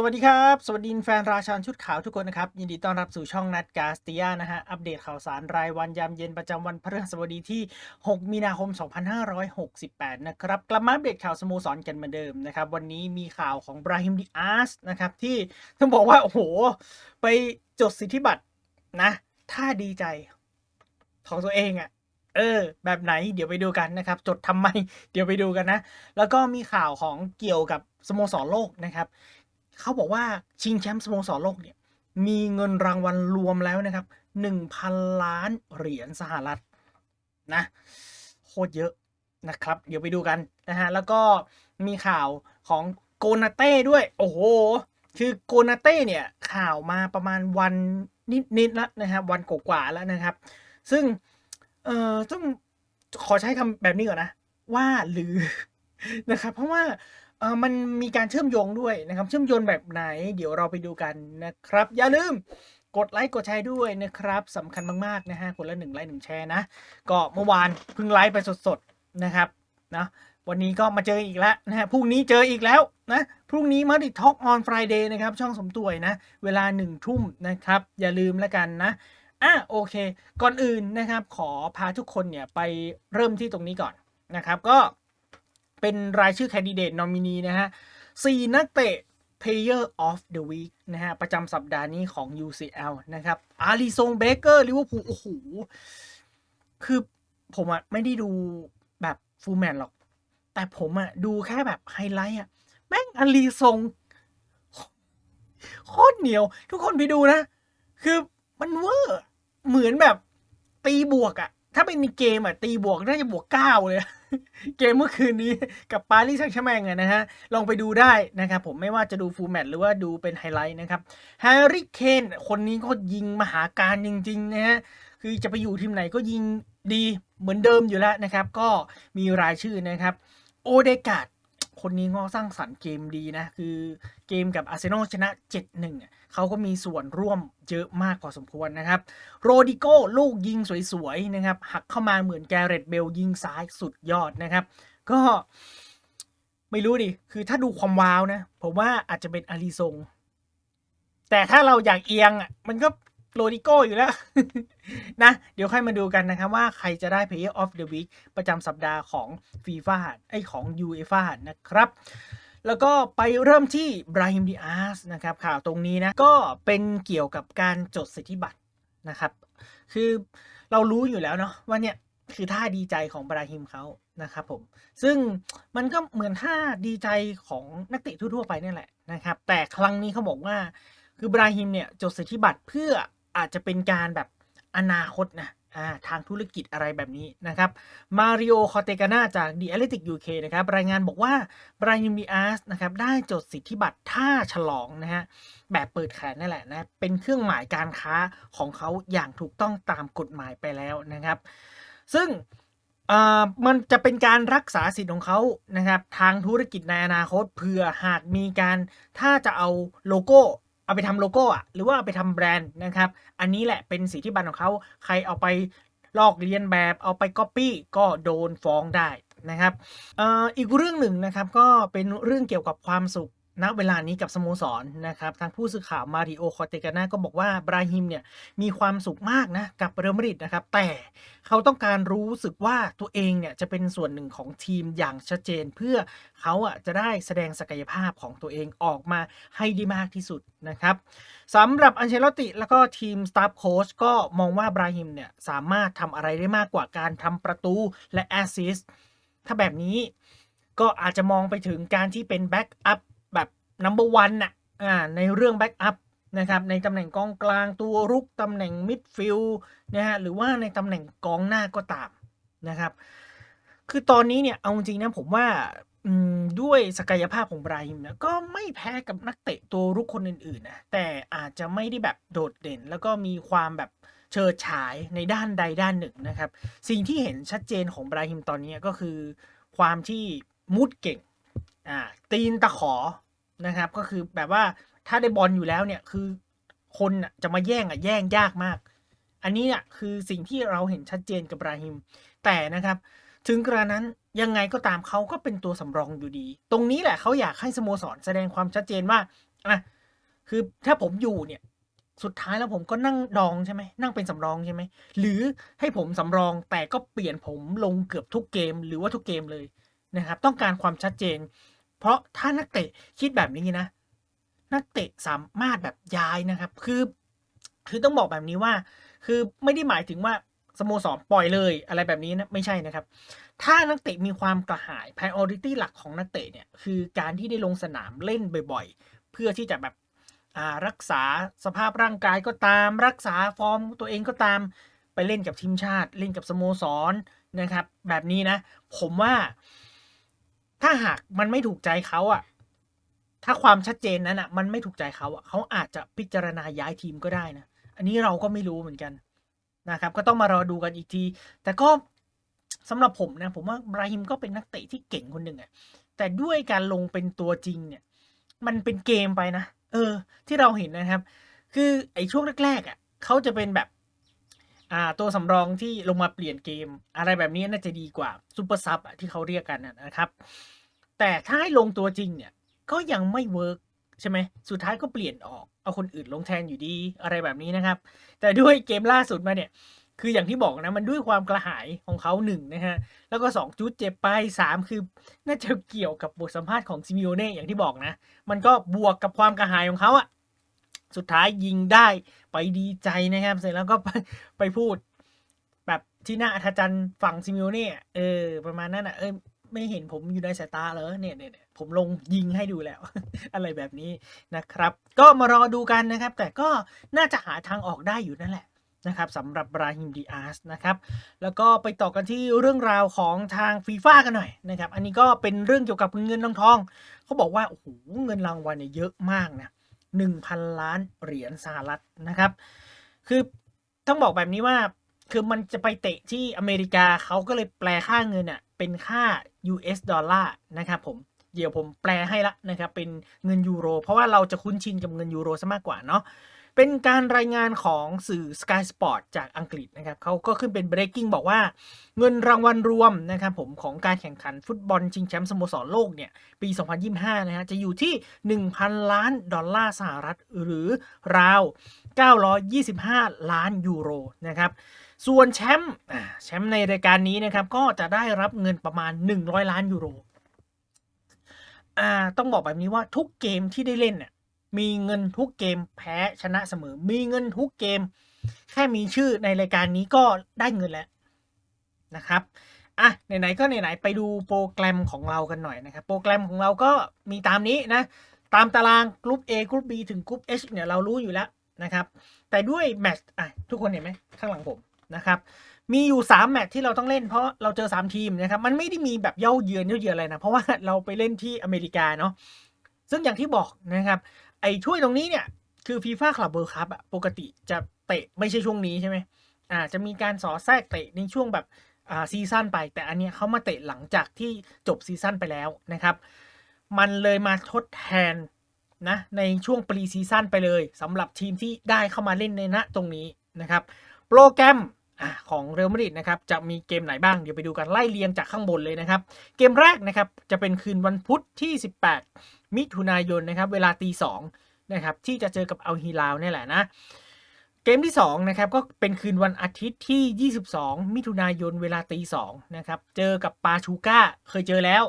สวัสดีครับ สวัสดีแฟนราชันชุดขาวทุกคนนะครับ ยินดีต้อนรับสู่ช่องนัดกาสติยานะฮะ อัปเดตข่าวสารรายวันยามเย็นประจำวันพฤหัสบดีที่ 6 มีนาคม 2568 นะครับ กลับมาอัปเดตข่าวสโมสรกันเหมือนเดิมนะครับ วันนี้มีข่าวของบราฮิมดิอาสนะครับ ที่ต้องบอกว่า โอ้โห ไปจดสิทธิบัตรนะ ถ้าดีใจของตัวเองอะ่ะเออแบบไหนเดี๋ยวไปดูกันนะครับ จดทำไม เดี๋ยวไปดูกันนะ แล้วก็มีข่าวของเกี่ยวกับสโมสรโลกนะครับ เขาบอกว่าชิงแชมป์สโมสรโลกเนี่ยมีเงินรางวัลรวมแล้วนะครับ 1,000 ล้านเหรียญสหรัฐนะโคตรเยอะนะครับ เดี๋ยวไปดูกันนะฮะแล้วก็มีข่าวของโกนาเต้ด้วย โอ้โห คือโกนาเต้เนี่ยข่าวมาประมาณวันนิดๆแล้วนะครับวันกว่าๆแล้วนะครับ ซึ่งเอ่อต้องขอใช้คำแบบนี้ก่อนนะ ว่าหรือนะครับ เพราะว่า มันมีการเชื่อมโยงด้วยนะครับ เชื่อมโยงแบบไหน เดี๋ยวเราไปดูกันนะครับ อย่าลืมกดไลค์กดแชร์ด้วยนะครับสำคัญมากๆนะฮะคนละหนึ่งไลค์หนึ่งแชร์นะ ก็เมื่อวานเพิ่งไลฟ์ไปสดๆนะครับนะวันนี้ก็มาเจออีกแล้วนะฮะพรุ่งนี้เจออีกแล้วนะพรุ่งนี้มาดิท็อกออนฟรายเดย์นะครับ ช่องสมตัวยนะ เวลาหนึ่งทุ่มนะครับ อย่าลืมแล้วกันนะอะโอเค ก่อนอื่นนะครับ ขอพาทุกคนเนี่ยไปเริ่มที่ตรงนี้ก่อนนะครับ ก็ เป็นรายชื่อแคนดิเดตนอมินีนะฮะสี่นักเตะ Player of the Week นะฮะ ประจำสัปดาห์นี้ของ UCL นะครับอาริซงเบเกอร์ลิเวอร์พูลโอ้โห คือผมอะไม่ได้ดูแบบฟูลแมนหรอก แต่ผมอะดูแค่แบบไฮไลท์อะแม่งอาริซงโคตรเหนียว ทุกคนไปดูนะ คือมันเวอร์ เหมือนแบบตีบวกอะถ้าเป็นในเกมอะตีบวกน่าจะบวกเก้าเลย เกมเมื่อคืนนี้กับปารีสแซงต์แชร์แมงอะนะฮะ ลองไปดูได้นะครับผมไม่ว่าจะดูฟูลแมตช์หรือว่าดูเป็นไฮไลท์นะครับแฮร์รี่เคนคนนี้ก็ยิงมหาการจริง ๆ นะฮะ คือจะไปอยู่ทีมไหนก็ยิงดีเหมือนเดิมอยู่แล้วนะครับ ก็มีรายชื่อนะครับ โอเดกาด คนนี้ก็สร้างสรรค์เกมดีนะ คือเกมกับอาร์เซนอลชนะ 7-1อะเขาก็มีส่วนร่วมเยอะมากพอสมควรนะครับ โรดิโก้ลูกยิงสวยๆ นะครับ หักเข้ามาเหมือนแกเรตเบลยิงซ้ายสุดยอดนะครับ ก็ไม่รู้ดิ คือถ้าดูความว้าวนะ ผมว่าอาจจะเป็นอาริซง แต่ถ้าเราอยากเอียงอะ มันก็ โรดิโก้อยู่แล้ว นะ เดี๋ยวค่อยมาดูกันนะครับว่าใครจะได้ Player of the Week ประจำสัปดาห์ของฟีฟ่าไอของ UEFA นะครับ แล้วก็ไปเริ่มที่บราฮิมดิอาสนะครับ ข่าวตรงนี้นะ ก็เป็นเกี่ยวกับการจดสิทธิบัตรนะครับ คือเรารู้อยู่แล้วเนาะว่าเนี่ยคือท่าดีใจของบราฮิมเขานะครับผม ซึ่งมันก็เหมือนท่าดีใจของนักเตะทั่วๆไปนี่แหละนะครับ แต่ครั้งนี้เขาบอกว่าคือบราฮิมเนี่ยจดสิทธิบัตรเพื่อ อาจจะเป็นการแบบอนาคตนะทางธุรกิจอะไรแบบนี้นะครับมาริโอคอเตกานาจาก The Athletic UK นะครับรายงานบอกว่าบราฮิมดิอาสนะครับได้จดสิทธิบัตรท่าฉลองนะฮะแบบเปิดแขนนั่นแหละนะเป็นเครื่องหมายการค้าของเขาอย่างถูกต้องตามกฎหมายไปแล้วนะครับ ซึ่งมันจะเป็นการรักษาสิทธิ์ของเขานะครับทางธุรกิจในอนาคตเผื่อหากมีการถ้าจะเอาโลโก้ เอาไปทำโลโก้อะหรือว่าเอาไปทำแบรนด์นะครับ อันนี้แหละเป็นสิทธิบัตรของเขาใครเอาไปลอกเลียนแบบเอาไปก๊อปปี้ก็โดนฟ้องได้นะครับอออีกเรื่องหนึ่งนะครับก็เป็นเรื่องเกี่ยวกับความสุข ณเวลานี้กับสโมสรนะครับ ทางผู้สื่อข่าวมาริโอคอเตกาน่าก็บอกว่าบราฮิมเนี่ยมีความสุขมากนะกับเรอัลมาดริดนะครับ แต่เขาต้องการรู้สึกว่าตัวเองเนี่ยจะเป็นส่วนหนึ่งของทีมอย่างชัดเจน เพื่อเขาอะจะได้แสดงศักยภาพของตัวเองออกมาให้ได้มากที่สุดนะครับสำหรับอันเชลติแล้วก็ทีมสตาฟโค้ชก็มองว่าบราฮิมเนี่ยสามารถทำอะไรได้มากกว่าการทำประตูและแอสซิสถ้าแบบนี้ก็อาจจะมองไปถึงการที่เป็นแบ็กอัพ แบบ number one น่ะอ่าในเรื่องแบ็กอัพนะครับในตำแหน่งกองกลางตัวรุกตำแหน่งมิดฟิลด์นะฮะหรือว่าในตำแหน่งกองหน้าก็ตามนะครับ คือตอนนี้เนี่ยเอาจริงๆนะผมว่าด้วยศักยภาพของบราฮิมเนี่ยก็ไม่แพ้กับนักเตะตัวรุกคนอื่นๆนะแต่อาจจะไม่ได้แบบโดดเด่น แล้วก็มีความแบบเฉิดฉายในด้านใดด้านหนึ่งนะครับ สิ่งที่เห็นชัดเจนของบราฮิมตอนนี้ก็คือ ความที่มุดเก่งอ่าตีนตะขอ นะครับ ก็คือแบบว่าถ้าได้บอลอยู่แล้วเนี่ยคือคนจะมาแย่งอะแย่งยากมาก อันนี้เนี่ยคือสิ่งที่เราเห็นชัดเจนกับบราฮิม แต่นะครับ ถึงกระนั้นยังไงก็ตามเขาก็เป็นตัวสำรองอยู่ดี ตรงนี้แหละเขาอยากให้สโมสรแสดงความชัดเจนว่าอะคือถ้าผมอยู่เนี่ยสุดท้ายแล้วผมก็นั่งดองใช่ไหมนั่งเป็นสำรองใช่ไหมหรือให้ผมสำรองแต่ก็เปลี่ยนผมลงเกือบทุกเกมหรือว่าทุกเกมเลยนะครับ ต้องการความชัดเจน เพราะถ้านักเตะคิดแบบนี้นะ นักเตะสามารถแบบย้ายนะครับ คือคือต้องบอกแบบนี้ว่า คือไม่ได้หมายถึงว่าสโมสรปล่อยเลยอะไรแบบนี้นะไม่ใช่นะครับ ถ้านักเตะมีความกระหาย priority หลักของนักเตะเนี่ยคือการที่ได้ลงสนามเล่นบ่อยๆ เพื่อที่จะแบบอ่ารักษาสภาพร่างกายก็ตาม รักษาฟอร์มตัวเองก็ตามไปเล่นกับทีมชาติ เล่นกับสโมสรนะครับ แบบนี้นะ ผมว่า ถ้าหากมันไม่ถูกใจเขาอะถ้าความชัดเจนนั้นอะมันไม่ถูกใจเขาอะเขาอาจจะพิจารณาย้ายทีมก็ได้นะ อันนี้เราก็ไม่รู้เหมือนกันนะครับ ก็ต้องมารอดูกันอีกที แต่ก็สำหรับผมนะ ผมว่าบราฮิมก็เป็นนักเตะที่เก่งคนหนึ่งอะแต่ด้วยการลงเป็นตัวจริงเนี่ย มันเป็นเกมไปนะ เออ ที่เราเห็นนะครับ คือไอ้ช่วงแรกๆอะเขาจะเป็นแบบ อ่าตัวสำรองที่ลงมาเปลี่ยนเกม อะไรแบบนี้น่าจะดีกว่าซูเปอร์ซับที่เขาเรียกกันนะนะครับ แต่ถ้าให้ลงตัวจริงเนี่ย ก็ยังไม่เวิร์กใช่ไหมสุดท้ายก็เปลี่ยนออก เอาคนอื่นลงแทนอยู่ดีอะไรแบบนี้นะครับ แต่ด้วยเกมล่าสุดมาเนี่ย คืออย่างที่บอกนะ มันด้วยความกระหายของเขาหนึ่งนะฮะ แล้วก็สองจุดเจ็บไปสามคือน่าจะเกี่ยวกับบทสัมภาษณ์ของซิมิโอเน่อย่างที่บอกนะ มันก็บวกกับความกระหายของเขาอะ สุดท้ายยิงได้ไปดีใจนะครับ เสร็จแล้วก็ไปไปพูด แบบที่หน่าอัศจรรย์ฝั่งซิมิโอเน่เออ ประมาณนั้นอะเออไม่เห็นผมอยู่ในสายตาเหรอเนี่ยเนี่ยผมลงยิงให้ดูแล้ว อะไรแบบนี้นะครับ ก็มารอดูกันนะครับ แต่ก็น่าจะหาทางออกได้อยู่นั่นแหละนะครับสำหรับบราฮิมดีอาร์สนะครับ แล้วก็ไปต่อกันที่เรื่องราวของทางฟีฟ่ากันหน่อยนะครับ อันนี้ก็เป็นเรื่องเกี่ยวกับเงินทองทอง เขาบอกว่าโอ้โหเงินรางวัลเนี่ยเยอะมากนะ หนึ่งพันล้านเหรียญสหรัฐนะครับ คือต้องบอกแบบนี้ว่าคือมันจะไปเตะที่อเมริกาเขาก็เลยแปลค่าเงินอะเป็นค่า US ดอลลาร์นะครับผมเดี๋ยวผมแปลให้ละนะครับเป็นเงินยูโร เพราะว่าเราจะคุ้นชินกับเงินยูโรซะมากกว่าเนาะ เป็นการรายงานของสื่อ Sky Sport จากอังกฤษนะครับเขาก็ขึ้นเป็น breaking บอกว่าเงินรางวัลรวมนะครับผมของการแข่งขันฟุตบอลชิงแชมป์สโมสรโลกเนี่ยปี 2025 นะฮะจะอยู่ที่ 1,000 ล้านดอลลาร์สหรัฐหรือราว 925 ล้านยูโรนะครับส่วนแชมป์แชมป์ในรายการนี้นะครับก็จะได้รับเงินประมาณ 100 ล้านยูโรต้องบอกแบบนี้ว่าทุกเกมที่ได้เล่นเนี่ย มีเงินทุกเกมแพ้ชนะเสมอ มีเงินทุกเกม แค่มีชื่อในรายการนี้ก็ได้เงินแล้วนะครับอะไหนๆก็ไหนๆไปดูโปรแกรมของเรากันหน่อยนะครับ โปรแกรมของเราก็มีตามนี้นะ ตามตารางกรุ๊ป A กรุ๊ป B ถึงกรุ๊ป H เนี่ยเรารู้อยู่แล้วนะครับ แต่ด้วยแมตช์อะทุกคนเห็นไหมข้างหลังผมนะครับมีอยู่ 3 แมตช์ที่เราต้องเล่นเพราะเราเจอ 3 ทีมนะครับ มันไม่ได้มีแบบเย่าเยือนเย่าเยือนอะไรนะ เพราะว่าเราไปเล่นที่อเมริกาเนาะซึ่งอย่างที่บอกนะครับ ไอ้ถ้วยตรงนี้เนี่ย คือฟีฟ่าคลับเบิร์คัพอะปกติจะเตะไม่ใช่ช่วงนี้ใช่ไหมอ่าจะมีการสอดแทรกเตะในช่วงแบบอ่าซีซั่นไป แต่อันเนี้ยเขามาเตะหลังจากที่จบซีซั่นไปแล้วนะครับ มันเลยมาทดแทนนะในช่วงปรีซีซั่นไปเลยสำหรับทีมที่ได้เข้ามาเล่นในณตรงนี้นะครับ โปรแกรม อะของเรอัลมาดริดนะครับจะมีเกมไหนบ้างเดี๋ยวไปดูกันไล่เรียงจากข้างบนเลยนะครับ เกมแรกนะครับจะเป็นคืนวันพุธที่ 18 มิถุนายนนะครับเวลาตีสองนะครับที่จะเจอกับอัลฮิลาลนี่แหละนะเกมที่2นะครับก็เป็นคืนวันอาทิตย์ที่ 22 มิถุนายนเวลาตีสองนะครับเจอกับปาชูก้าเคยเจอแล้ว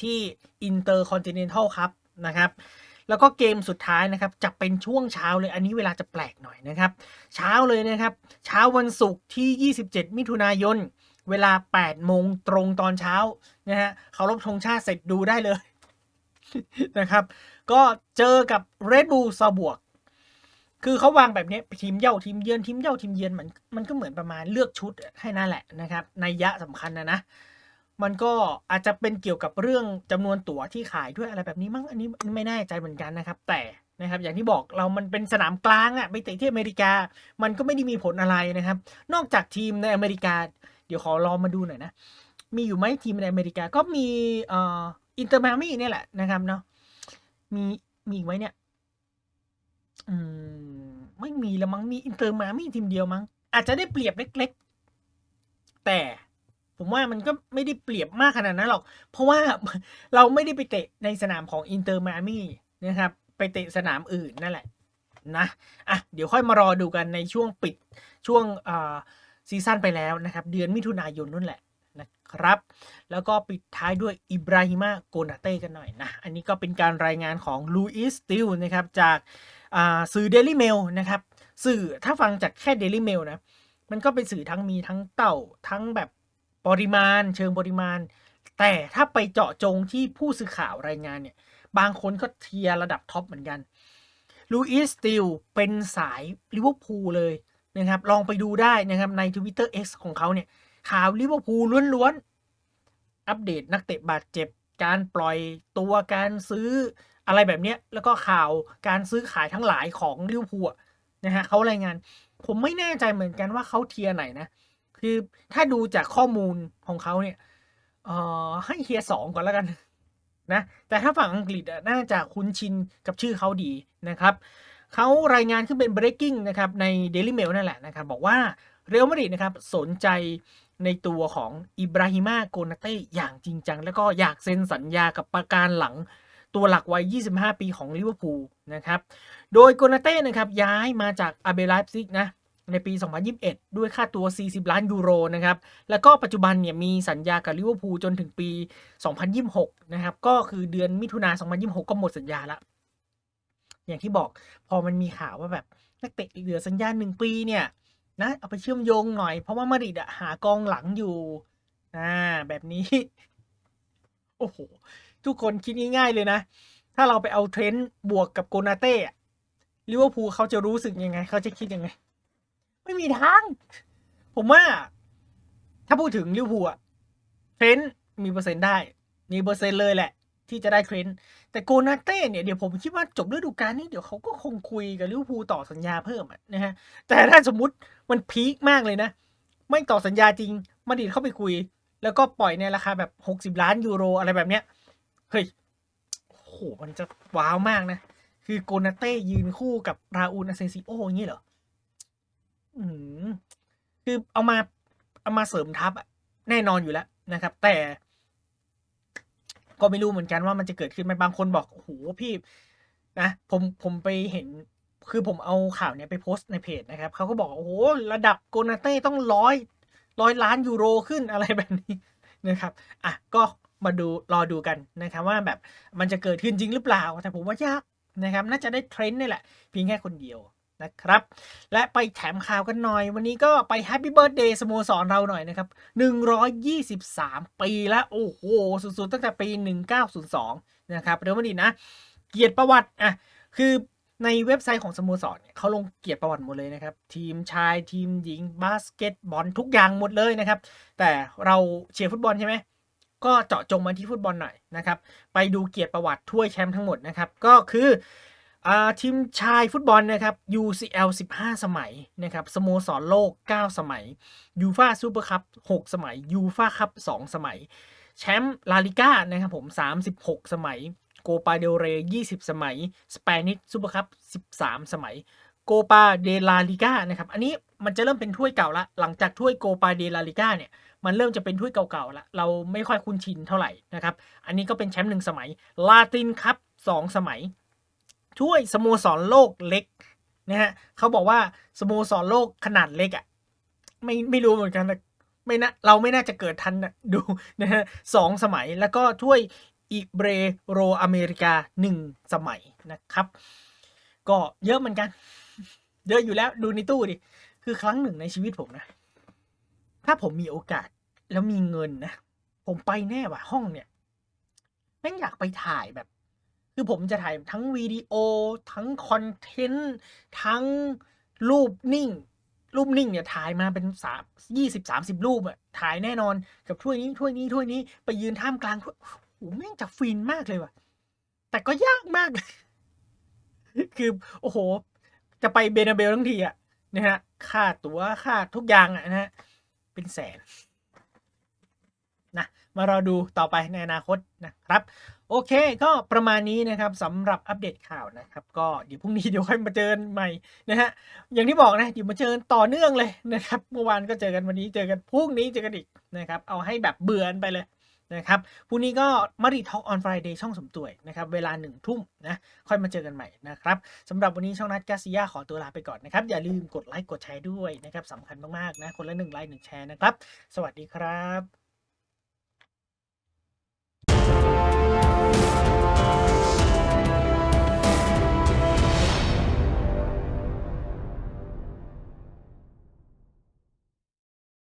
ที่อินเตอร์คอนติเนนทัลครับนะครับ แล้วก็เกมสุดท้ายนะครับจะเป็นช่วงเช้าเลยอันนี้เวลาจะแปลกหน่อยนะครับ เช้าเลยนะครับ เช้าวันศุกร์ที่ 27 มิถุนายน เวลา 8 โมงตรงตอนเช้านะฮะเคารพธงชาติเสร็จดูได้เลยนะครับ ก็เจอกับ Red Bull ซาบวก คือเขาวางแบบนี้ทีมเย่าทีมเยือนทีมเย่าทีมเยือนมันมันก็เหมือนประมาณเลือกชุดให้นั่นแหละนะครับในยยะสำคัญนะนะ มันก็อาจจะเป็นเกี่ยวกับเรื่องจำนวนตั๋วที่ขายด้วยอะไรแบบนี้มั้งอันนี้ไม่แน่ใจเหมือนกันนะครับ แต่นะครับ อย่างที่บอกเรามันเป็นสนามกลางอะไปเตะที่อเมริกา มันก็ไม่ได้มีผลอะไรนะครับ นอกจากทีมในอเมริกา เดี๋ยวขอรอมาดูหน่อยนะ มีอยู่ไหมทีมในอเมริกาก็มีเอ่ออินเตอร์มามี่เนี่ยแหละนะครับเนาะมีมีอีกไหมเนี่ย อืม ไม่มีล้วมั้งมีอินเตอร์มามี่ทีมเดียวมั้งอาจจะได้เปรียบเล็ก ๆ แต่ ผมว่ามันก็ไม่ได้เปรียบมากขนาดนั้นหรอก เพราะว่าเราไม่ได้ไปเตะในสนามของอินเตอร์มามี่นะครับ ไปเตะสนามอื่นนั่นแหละนะอะเดี๋ยวค่อยมารอดูกันในช่วงปิดช่วงซีซั่นไปแล้วนะครับ เดือนมิถุนายนนู่นแหละนะครับ แล้วก็ปิดท้ายด้วยอิบราฮิมาโกนาเต้กันหน่อยนะ อันนี้ก็เป็นการรายงานของลูอิสติลนะครับ จากสื่อเดลิเมลนะครับ สื่อถ้าฟังจากแค่เดลิเมลนะ มันก็เป็นสื่อทั้งมีทั้งเต่าทั้งแบบ ปริมาณเชิงปริมาณ แต่ถ้าไปเจาะจงที่ผู้สื่อข่าวรายงานเนี่ยบางคนก็เทียร์ระดับท็อปเหมือนกันลูอิสติลเป็นสายลิเวอร์พูลเลยนะครับลองไปดูได้นะครับใน Twitter X ของเขาเนี่ยข่าวลิเวอร์พูลล้วนๆ อัปเดตนักเตะบาดเจ็บ การปล่อยตัวการซื้ออะไรแบบเนี้ยแล้วก็ข่าวการซื้อขายทั้งหลายของลิเวอร์พูลนะฮะเขารายงาน ผมไม่แน่ใจเหมือนกันว่าเขาเทียร์ไหนนะ คือถ้าดูจากข้อมูลของเขาเนี่ยเอ่อให้เทียสองก่อนแล้วกันนะแต่ถ้าฝั่งอังกฤษน่าจะคุ้นชินกับชื่อเขาดีนะครับเขารายงานขึ้นเป็น breaking นะครับใน Daily Mail นั่นแหละนะครับ บอกว่าเรอัลมาดริดนะครับสนใจในตัวของอิบราฮิมาโกนาเต้อย่างจริงจัง แล้วก็อยากเซ็นสัญญากับประการหลังตัวหลักวัย 25 ปีของลิเวอร์พูลนะครับ โดยโกนาเต้นะครับย้ายมาจากอาเบไลฟ์ซิกนะ ในปี 2021 ด้วยค่าตัว 40 ล้านยูโรนะครับ แล้วก็ปัจจุบันเนี่ยมีสัญญากับลิเวอร์พูลจนถึงปี 2026 นะครับ ก็คือเดือนมิถุนา 2026 ก็หมดสัญญาแล้วอย่างที่บอกพอมันมีข่าวว่าแบบนักเตะเหลือสัญญาหนึ่งปีเนี่ยนะเอาไปเชื่อมโยงหน่อย เพราะว่ามาริดอะหากองหลังอยู่อ่าแบบนี้ โอ้โห ทุกคนคิดง่ายๆเลยนะ ถ้าเราไปเอาเทรนต์บวกกับโกนาเต้ลิเวอร์พูลเขาจะรู้สึกยังไง เขาจะคิดยังไง ไม่มีทาง ผมว่า ถ้าพูดถึงลิวพูอะเทรนต์มีเปอร์เซ็นต์ได้ มีเปอร์เซ็นต์เลยแหละ ที่จะได้เทรนต์แต่โกนาเต้เนี่ยเดี๋ยวผมคิดว่าจบฤดูกาลนี้เดี๋ยวเขาก็คงคุยกับลิวพูต่อสัญญาเพิ่มนะฮะแต่ถ้าสมมติมันพีคมากเลยนะ ไม่ต่อสัญญาจริงมาดิดเข้าไปคุย แล้วก็ปล่อยในราคาแบบหกสิบล้านยูโรอะไรแบบเนี้ยเฮ้ยโหมันจะว้าวมากนะ คือโกนาเต้ยืนคู่กับราอูลอาเซนซิโออย่างนี้เหรอ คือเอามาเอามาเสริมทัพอะแน่นอนอยู่แล้วนะครับ แต่ ก็ไม่รู้เหมือนกันว่ามันจะเกิดขึ้นไหมบางคนบอกโอ้โหพี่นะผมผมไปเห็นคือผมเอาข่าวเนี้ยไปโพสต์ในเพจนะครับเขาก็บอกโอ้โหระดับโกนาเต้ต้องร้อยร้อยล้านยูโรขึ้นอะไรแบบนี้นะครับอะก็มาดูรอดูกันนะครับว่าแบบมันจะเกิดขึ้นจริงหรือเปล่า แต่ผมว่ายากนะครับ น่าจะได้เทรนด์นี่แหละเพียงแค่คนเดียว นะครับ และไปแถมข่าวกันหน่อย วันนี้ก็ไปแฮปปี้เบิร์ดเดย์สโมสรเราหน่อยนะครับ 123 ปีแล้ว โอ้โห สุดๆ ตั้งแต่ปี 1902 นะครับเดี๋ยวมาดีนะ เกียรติประวัติ อะ คือในเว็บไซต์ของสโมสรเนี่ยเขาลงเกียรติประวัติหมดเลยนะครับ ทีมชายทีมหญิงบาสเกตบอลทุกอย่างหมดเลยนะครับ แต่เราเชียร์ฟุตบอลใช่ไหมก็เจาะจงมาที่ฟุตบอลหน่อยนะครับ ไปดูเกียรติประวัติถ้วยแชมป์ทั้งหมดนะครับ ก็คือ ทีมชายฟุตบอลนะครับ UCL 15 สมัยนะครับสโมสรโลก 9 สมัยยูฟาซูเปอร์คัพ6สมัยยูฟาคัพ2 สมัย แชมป์ลาลิก้านะครับผม 36 สมัย โกปาเดลเร20 สมัย สเปนิชซูเปอร์คัพ13 สมัย โกปาเดลาลิก้านะครับ อันนี้มันจะเริ่มเป็นถ้วยเก่าละ หลังจากถ้วยโกปาเดลาลิก้าเนี่ยมันเริ่มจะเป็นถ้วยเก่าๆละเราไม่ค่อยคุ้นชินเท่าไหร่นะครับ อันนี้ก็เป็นแชมป์หนึ่งสมัยลาตินคัพ2สมัย ถ้วยสโมสรโลกเล็กนะฮะเขาบอกว่าสโมสรโลกขนาดเล็กอะ่ะไม่ไม่รู้เหมือนกันนะไม่นะเราไม่น่าจะเกิดทันนะดูนะฮะสองสมัยแล้วก็ถ้วยอิเบรโรอเมริกาหนึ่งสมัยนะครับ ก็เยอะเหมือนกัน เยอะอยู่แล้วดูในตู้ดิ คือครั้งหนึ่งในชีวิตผมนะ ถ้าผมมีโอกาสแล้วมีเงินนะ ผมไปแน่ว่ะห้องเนี่ยแม่งอยากไปถ่ายแบบ คือผมจะถ่ายทั้งวิดีโอ ทั้งคอนเทนต์ ทั้งรูปนิ่ง รูปนิ่งเนี่ยถ่ายมาเป็นสามยี่สิบสามสิบรูปอะถ่ายแน่นอนกับถ้วยนี้ถ้วยนี้ถ้วยนี้ไปยืนท่ามกลางถ้วยโอ้โหแม่งจะฟินมากเลยว่ะ แต่ก็ยากมากเลยคือโอ้โห จะไปเบนาเบลทั้งทีอะนะฮะค่าตั๋วค่าทุกอย่างอะนะฮะเป็นแสน มารอดูต่อไปในอนาคตนะครับ โอเคก็ประมาณนี้นะครับสำหรับอัปเดตข่าวนะครับ ก็เดี๋ยวพรุ่งนี้เดี๋ยวค่อยมาเจอกันใหม่นะฮะอย่างที่บอกนะเดี๋ยวมาเจอกันต่อเนื่องเลยนะครับเมื่อวานก็เจอกันวันนี้เจอกันพรุ่งนี้เจอกันอีกนะครับเอาให้แบบเบื่อนไปเลยนะครับพรุ่งนี้ก็มารีทอ l อ on Friday ช่องสมตัวยนะครับเวลาหนึ่งทุ่มนะค่อยมาเจอกันใหม่นะครับสำหรับวันนี้ช่องนัดกาซิยาขอตัวลาไปก่อนนะครับ อย่าลืมกดไลค์กดแชร์ด้วยนะครับสำคัญมากๆนะคนละหนึ่งไลค์หนึ่งแชร์นะครับ สวัสดีครับ